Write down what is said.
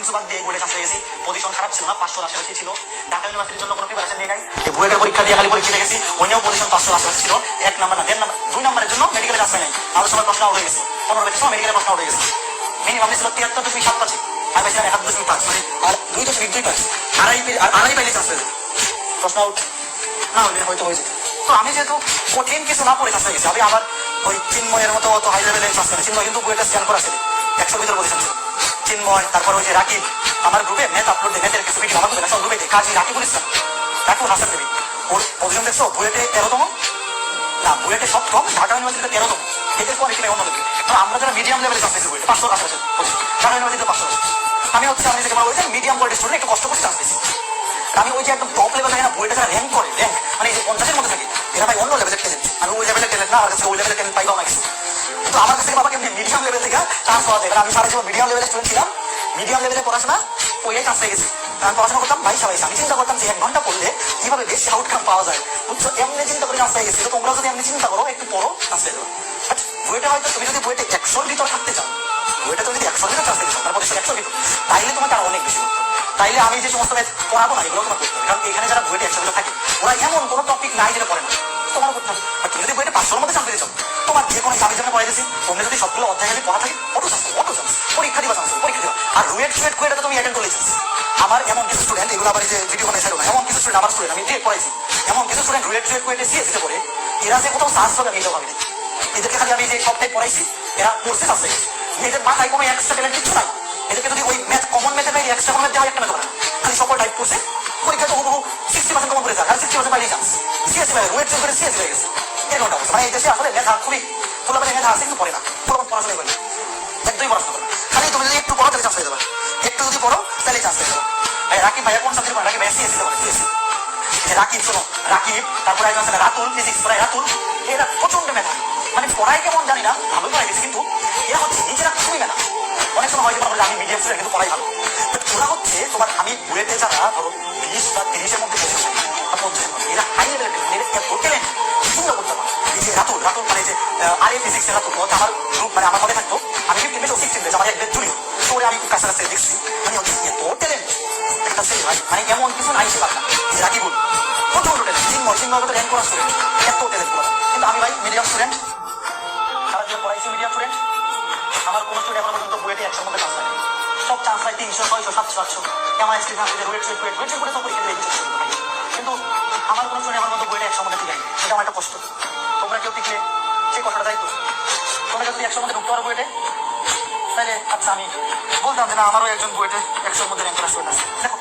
কিছু বাদ দিয়ে বলে কাছে গেছি। পজিশন খারাপ ছিল না পাঁচশো আশেপাশে ছিল। ঢাকা ইউনিভার্সিটির জন্য কোনো প্রিপারেশন নিয়ে নাই। বুয়েটের পরীক্ষা দিয়ে খালি পরীক্ষা গেছি। অন্যও পজিশন পাঁচশো আশেপাশে ছিল। এক নাম্বার না দেড় নাম্বার দুই নাম্বারের জন্য মেডিকেলের আশ্রয় নাই। আমাদের সবার প্রশ্ন আউট হয়ে গেছে। পনেরো বেশি সময় মেডিকেলের প্রশ্ন আউট হয়ে গেছে। মিনিমাম ছিল তিয়াত্তর দশমিক সাত পাঁচে। আর বেশি এক দশমিক পাঁচ। মানে দুই দশমিক দুই পাঁচ। আড়াই আড়াই পাইলে চান্স হয়ে প্রশ্ন আউট না হলে হয়তো হয়েছে তো আমি যেহেতু কঠিন কিছু না পড়ে চান্স গেছে আমি আবার ওই চিন্ময়ের মতো অত হাই লেভেলের চান্স নেই চিন্ময় কিন্তু বইটা স্ক্যান করা ছিল। একশোর ভিতরে পজিশন ছিল। চিন্ময়, তারপর ওই যে রাকিব, আমার গ্রুপে ম্যাথ আপলোড ম্যাথের কিছু ভিডিও আমার গ্রুপে সব গ্রুপে কাজী রাকিবুল ইসলাম রাকিবুল হাসান দেবী। ওর পজিশন দেখছ? বুয়েটে তেরোতম? না বুয়েটে সব কম, ঢাকা ইউনিভার্সিটিতে তেরোতম। এদের পরে এখানে অন্য লোকে কারণ আমরা যারা মিডিয়াম লেভেলে চান্স পেয়েছি বুয়েটে পাঁচশো আশেপাশে আছে ঢাকা ইউনিভার্সিটিতে পাঁচশো আমি হচ্ছে, আমি যেটা বলব মিডিয়াম কোয়ালিটি স্টুডেন্ট একটু কষ্ট করে চান্স পেয়েছি আমি ওই যে একদম টপ লেভেল থাকে না বইটা যারা র্যাঙ্ক করে র্যাঙ্ক মানে এই পঞ্চাশের মধ্যে থাকে, এরা ভাই অন্য লেভেলের ট্যালেন্ট আমি ওই লেভেলের ট্যালেন্ট না, আমার কাছে ওই লেভেলের ট্যালেন্ট পাইবাও না কিছু কিন্তু আমার কাছে বাবা কেমনি মিডিয়াম লেভেল থেকে চান্স পাওয়া যায় আমি সারা জীবন মিডিয়াম লেভেলের স্টুডেন্ট ছিলাম। মিডিয়াম লেভেলে পড়াশোনা ওই চান্স পেয়ে গেছি। আমি পড়াশোনা করতাম, ভাই সবাই, আমি চিন্তা করতাম যে এক ঘণ্টা পড়লে কীভাবে বেশি আউটকাম পাওয়া যায়। বুঝছ? এমনি চিন্তা করে চান্স পেয়ে গেছি। তোমরা যদি এমনি চিন্তা করো, একটু পড়ো পেয়ে যাবে। আচ্ছা বইটা হয়তো তুমি যদি বইটা একশোর ভিতর থাকতে চাও, বইটা তুমি যদি একশোর ভিতর চান্স পেতে চাও, তারপরে একশোর ভিতর। তাইলে তোমাকে তাইলে আমি যে সমস্ত ম্যাথ পড়াবো না এগুলো তোমার করতে হবে কারণ এখানে যারা বইটা একশো থাকে, ওরা এমন কোনো টপিক নাই যেটা পড়ে না। তোমার করতে হবে তুমি যদি বইটা পাঁচশোর মধ্যে চান্স চাও, তোমার যে কোনো আমি যেমন পড়াই দিয়েছি তোমরা যদি সবগুলো অধ্যায় খালি পড়া থাকে, অটো চান্স অটো চান্স পরীক্ষা দিবা চান্স পরীক্ষা দিবা। আর রুয়েট সুয়েট করে তুমি অ্যাটেন্ড করলে চান্স আমার এমন কিছু স্টুডেন্ট এগুলো আবার যে ভিডিও বানাই না, এমন কিছু স্টুডেন্ট আমার স্টুডেন্ট আমি দিয়ে পড়াইছি, এমন কিছু স্টুডেন্ট রুয়েট সুয়েট করে সিএস তে পড়ে, এরা যে কোথাও চান্স পাবে আমি এটাও ভাবি। এদেরকে খালি আমি যে সবটাই পড়াইছি, এরা পেয়ে গেছে। এদের মাথায় কোনো এক্সট্রা ট্যালেন্ট কিছু নাই। একটা ম্যাথ হবে খালি সকল টাইপ করছে, পরীক্ষা হুবহু সিক্সটি পার্সেন্ট কমন করে যায় আর সিক্সটি পার্সেন্ট পাইলে চান্স সিএস পাই রুয়েট সুয়েট করে সিএস হয়ে গেছে। এরকমটা অবস্থা মানে এই দেশে আসলে মেধা, খুবই ফুলাবাড়ি মেধা আছে, কিন্তু পড়ে না। পুরো পড়াশোনা করে একদমই পড়াশোনা করে খালি তুমি যদি একটু পড়ো তাহলে চান্স হয়ে যাবে। একটু যদি পড়ো তাহলে চান্স হয়ে যাবে। ভাই রাকিব ভাইয়া কোন সাবজেক্ট পড়ে? রাকিব ভাইয়া সিএসসি পড়ে সিএসসি রাকিব, শোনো, রাকিব, তারপরে একজন আছে রাতুল ফিজিক্স পড়ায় রাতুল। এরা প্রচণ্ড মেধা মানে পড়ায় কেমন জানি না ভালো পড়াই কিন্তু এরা হচ্ছে নিজেরা খুবই মেধা অনেক সময় হয়তো আমরা আমি মিডিয়াম স্টুডেন্ট কিন্তু পড়াই ভালো। হচ্ছে তোমার আমি বুয়েটে যারা, ধরো, বিশ বা তিরিশের মধ্যে বসে বা মধ্যে এরা হাই লেভেলের এরা পারে। এই যে রাতুল রাতুল মানে যে আর এ ফিজিক্সের রাতুল আমার গ্রুপ মানে আমার হবে থাকতো, আমি ফিফটিন ও আমার এক বেশ তো ওরে আমি কাছে কাছে দেখছি। আমি হচ্ছে ট্যালেন্ট একটা সেই ভাই মানে এমন কিছু নাই সে পারলাম যে রাকিবুল প্রচণ্ড ট্যালেন্ট চিন্ময় তো র্যাঙ্ক করা স্টুডেন্ট এত ট্যালেন্ট করা কিন্তু আমি ভাই মিডিয়াম স্টুডেন্ট সব চান্স পায় তিনশো ছয়শো সাতশো আটশো এমআই এক্সপিরিয়েন্স পেয়েছে ওয়েট ওয়েট ওয়েট ওয়েট করে সব পরীক্ষা দিয়ে দিচ্ছে কিন্তু আমার কোনো শুনে আমার মতো বইটা একশো মধ্যে টিকাই সেটা আমার একটা কষ্ট। তোমরা কেউ টিকলে সেই তাই তো? তোমরা যদি একশোর মধ্যে ঢুকতে পারো বইটে তাহলে আচ্ছা আমি বলতাম যে না, আমারও একজন বইটে একশোর মধ্যে র্যাঙ্ক করা আছে। দেখো